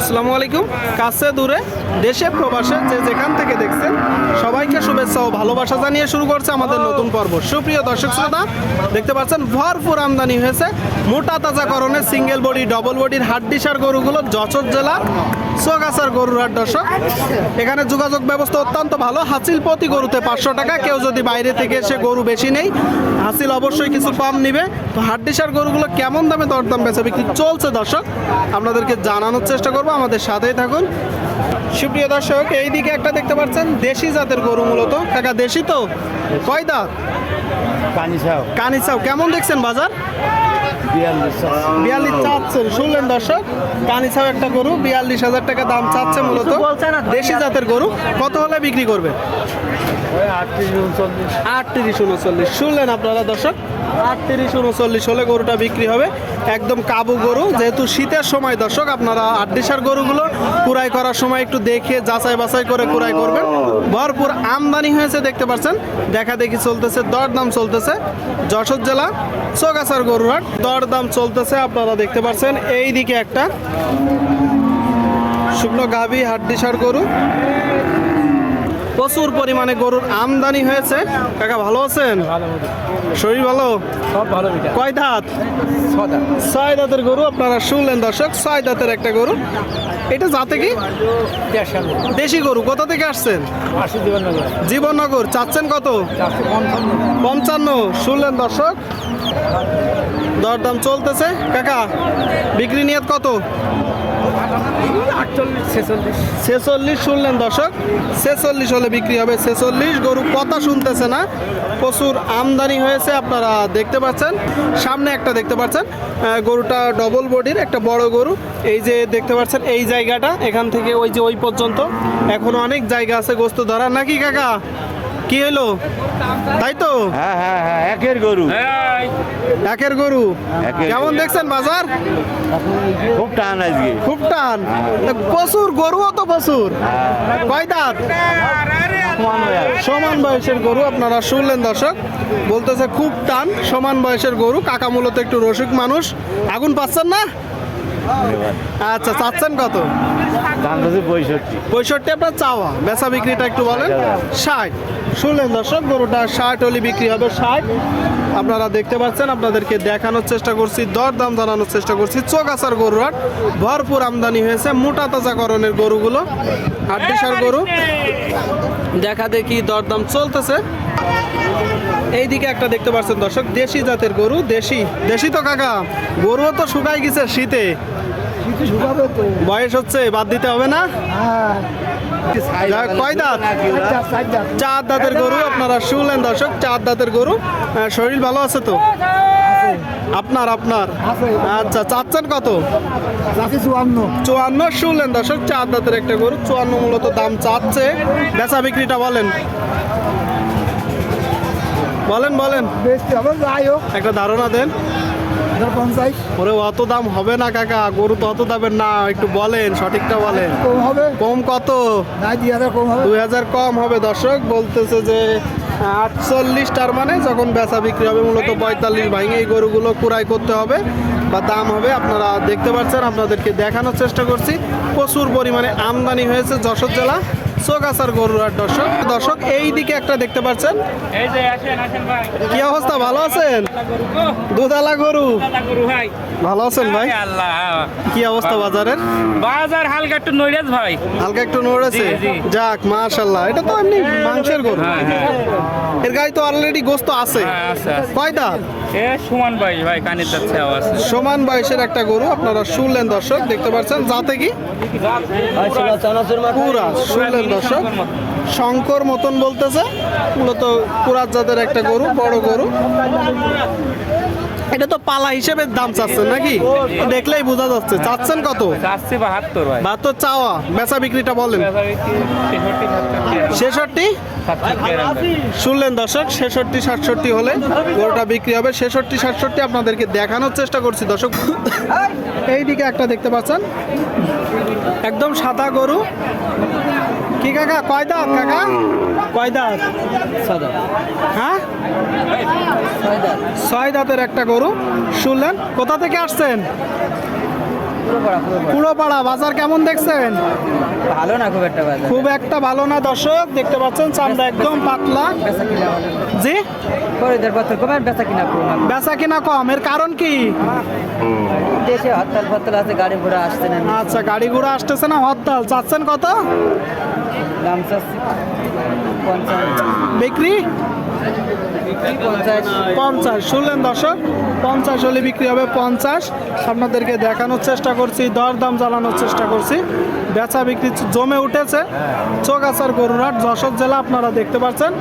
আসসালামু আলাইকুম। কাছে দূরে? দেশে প্রবাসে যে যেখান থেকে দেখছেন, সবাইকে শুভেচ্ছা ও ভালোবাসা জানিয়ে শুরু করছে আমাদের নতুন পর্ব। সুপ্রিয় দর্শক শ্রোতা, দেখতে পাচ্ছেন, ভরপুর আমদানি হয়েছে। মোটা তাজাকরণের সিঙ্গেল বডি ডবল বডির হাড্ডিসার গরুগুলো যশোর জেলা সোগাছার গরুর হাট দর্শক। এখানে যোগাযোগ ব্যবস্থা অত্যন্ত ভালো। হাসিল প্রতি গরুতে পাঁচশো টাকা। কেউ যদি বাইরে থেকে এসে গরু বেশি নেই, হাসিল অবশ্যই কিছু কম নিবে। তো হাড্ডিসার গরুগুলো কেমন দামে দরদাম বেচা বিক্রি চলছে দর্শক, আপনাদেরকে জানানোর চেষ্টা করব। আমাদের সাথেই থাকুন। সুপ্রিয় দর্শক এই দিকে একটা দেখতে পাচ্ছেন দেশি জাতের গরু মূলত। কাকা দেশি তো? কয় দাঁত? কানিসাও কানিসাও কেমন দেখছেন বাজার? বিয়াল্লিশ চাচ্ছেন শুনলেন দর্শক? কানিচাও একটা গরু বিয়াল্লিশ হাজার টাকা দাম চাচ্ছে মূলত। দেশি জাতের গরু। কত হলে বিক্রি করবে? আটত্রিশ উনচল্লিশ। শুনলেন আপনারা দর্শক? আটত্রিশ উনচল্লিশ হলে গরুটা বিক্রি হবে। একদম কাবু গরু। যেহেতু শীতের সময় দর্শক আপনারা আটডিসার গরুগুলো কুড়াই করার সময় একটু দেখে যাচাই বাছাই করে কুড়াই করবেন। ভরপুর আমদানি হয়েছে দেখতে পাচ্ছেন। দেখা দেখি চলতেছে দরদাম চলতেছে। যশোর জেলা চোগাছার গরুহাট। দরদাম চলতেছে আপনারা দেখতে পাচ্ছেন। এই দিকে একটা শুকনো গাভী হাড্ডিসার গরু। প্রচুর পরিমাণে গরুর আমদানি হয়েছে। কাকা ভালো আছেন? শরীর ভালো? সব ভালো কয় দাঁত? ছয় দাঁতের গরু আপনারা শুনলেন দর্শক ছয় দাঁতের একটা গরু। এটা যাতে কি? দেশি গরু কোথা থেকে আসছেন? জীবননগর। চাচ্ছেন কত? পঞ্চান্ন শুনলেন দর্শক? দরদাম চলতেছে। কাকা বিক্রি নিয়ত কত? ছেচল্লিশ শুনলেন দর্শক। ছেচল্লিশ হলে বিক্রি হবে ছেচল্লিশ। গরু কথা শুনতেছে না। প্রচুর আমদানি হয়েছে, আপনারা দেখতে পাচ্ছেন। সামনে একটা দেখতে পাচ্ছেন। গরুটা ডবল বডির একটা বড় গরু। এই যে দেখতে পাচ্ছেন, এই জায়গাটা এখান থেকে ওই যে ওই পর্যন্ত। এখনও অনেক জায়গা আছে গোস্ত ধরা নাকি কাকা? কি হলো? তাই তো? হ্যাঁ হ্যাঁ হ্যাঁ একের গরু। একের গরু। কেমন দেখছেন বাজার? খুব টান আজকে। খুব টান। প্রচুর গরুও তো প্রচুর কয় দাঁত? সমান বয়সের গরু আপনারা শুনলেন দর্শক। বলতেছে খুব টান সমান বয়সের গরু। কাকা মূলত একটু রসিক মানুষ। আগুন পাচ্ছেন না? আচ্ছা চাচ্ছেন কত? দাম পঁয়ষট্টি। পঁয়ষট্টি আপনার চাওয়া। বেচা বিক্রিটা একটু বলেন। ষাট। শুনলেন দর্শক, গরুটা ষাট হলে বিক্রি হবে ষাট। আপনারা দেখতে পাচ্ছেন, আপনাদেরকে দেখানোর চেষ্টা করছি, দরদাম জানানোর চেষ্টা করছি। চোগাছার গরু হাট ভরপুর আমদানি হয়েছে মোটা তাজাকরণের গরুগুলো। হাড্ডিসার গরু। দেখা দেখি দরদাম চলতেছে। এইদিকে একটা দেখতে পাচ্ছেন দর্শক, দেশি জাতের গরু, দেশি দেশি তো কাকা, গরুও তো শুকাই গেছে শীতে। বয়স হচ্ছে, বাদ দিতে হবে না? কয় দাঁত? চার দাঁতের গরু আপনারা শুনলেন দর্শক, চার দাঁতের গরু। শরীর ভালো আছে তো? আপনার আপনার? আচ্ছা চাচ্ছেন কত? চুয়ান্ন, শুনলেন দর্শক, চার দাঁতের একটা গরু, চুয়ান্ন মূলত দাম চাচ্ছে। বেচা বিক্রিটা বলেন। বলেন বলেন। একটা ধারণা দেন। ওরে অত দাম হবে না কাকা গরু তো অত দামের না একটু বলেন সঠিকটা বলেন। কম কত? দুই হাজার কম হবে। দর্শক বলতেছে যে আটচল্লিশ তার মানে যখন বেচা বিক্রি হবে মূলত পঁয়তাল্লিশ ভাঙে এই গরুগুলো কুড়াই করতে হবে বা দাম হবে। আপনারা দেখতে পাচ্ছেন আপনাদেরকে দেখানোর চেষ্টা করছি। প্রচুর পরিমাণে আমদানি হয়েছে যশোর জেলা। চোগাছার গরুর হাট দর্শক দর্শক এই দিকে একটা দেখতে পাচ্ছেন। এই যে আসেন আসেন ভাই। কি অবস্থা ভালো আছেন? গরু দুধালা গরু। ভাই। ভালো আছেন ভাই? কি অবস্থা বাজারের? বাজার হালকা একটু নইরাজ ভাই। হালকা একটু নড়েছে। যাক মাশাল্লাহ এটা তো এমনি মাংসের গরু। হ্যাঁ, হ্যাঁ। এর গায়ে তো অলরেডি গোস্ত আছে। হ্যাঁ, আছে, আছে। কয় দাঁত? এ সুমান ভাই ভাই কানের যাচ্ছে আওয়াজ সমান বয়সের একটা গরু আপনারা শুনলেন দর্শক দেখতে পাচ্ছেন যাতে কি? পুরা শুনলেন। দর্শক শঙ্কর মতন। বলতেছে। মূলত পুরাত জাতের একটা গরু বড় গরু। এটা তো পালা হিসেবে দাম চাচ্ছেন নাকি? দেখলেই বোঝা যাচ্ছে। চাচ্ছেন কত? বাহাত্তর ভাই। বা তো চাওয়া। বেচা বিক্রিটা বলেন। ছেষট্টি শুনলেন দর্শক ছেষট্টি সাতষট্টি হলে গরুটা বিক্রি হবে। ছেষট্টি সাতষট্টি আপনাদেরকে দেখানোর চেষ্টা করছি দর্শক। এইদিকে একটা দেখতে পাচ্ছেন। একদম সাদা গরু। কি কাকা? কয় দাঁত কাকা? কয় দাঁত? হ্যাঁ? ছয় দাঁতের একটা গরু। শুনলেন? কোথা থেকে আসছেন? কুড়োপাড়া। বাজার কেমন দেখছেন? ভালো না খুব একটা বাজার। খুব একটা ভালো না দর্শক। দেখতে পাচ্ছেন চামড়া একদম পাতলা। জি? খরিদের পত্র কমে বেচা কিনা করুন বেচা কিনা কম। এর কারণ কি? দেশে হরতাল ফরতাল আছে গাড়ি ঘোড়া আসছে না। আচ্ছা গাড়ি ঘোড়া আসতেছে না হরতাল। চাচ্ছেন কত? দাম চাচ্ছি পঞ্চাশ। বিক্রি? পঞ্চাশ। পঞ্চাশ শুনলেন দর্শক? পঞ্চাশ হলে বিক্রি হবে পঞ্চাশ। আপনাদেরকে দেখানোর চেষ্টা করছি দর দাম জানানোর চেষ্টা করছি। বেচা বিক্রি জমে উঠেছে। চোখ আসার গরুরাট যশোর জেলা আপনারা দেখতে পাচ্ছেন।